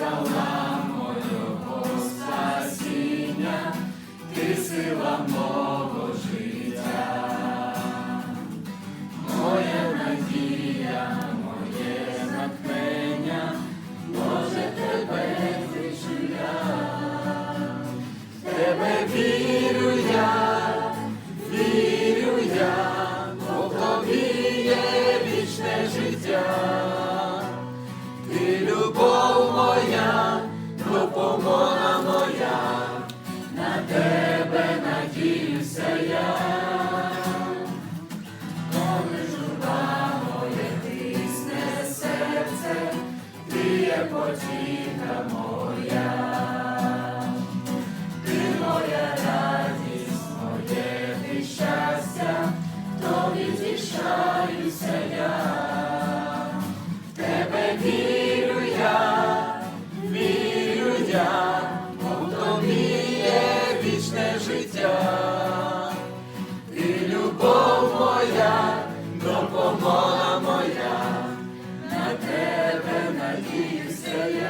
скала мого спасіння, ти сила мого життя, моя надія, моє натхнення, Боже тебе виживля, тебе вірю я. потіка моя, ти моя радість, моє ти щастя, тобі тішаюся я, в тебе вірю я, вірю я, мов тобі є вічне життя. yeah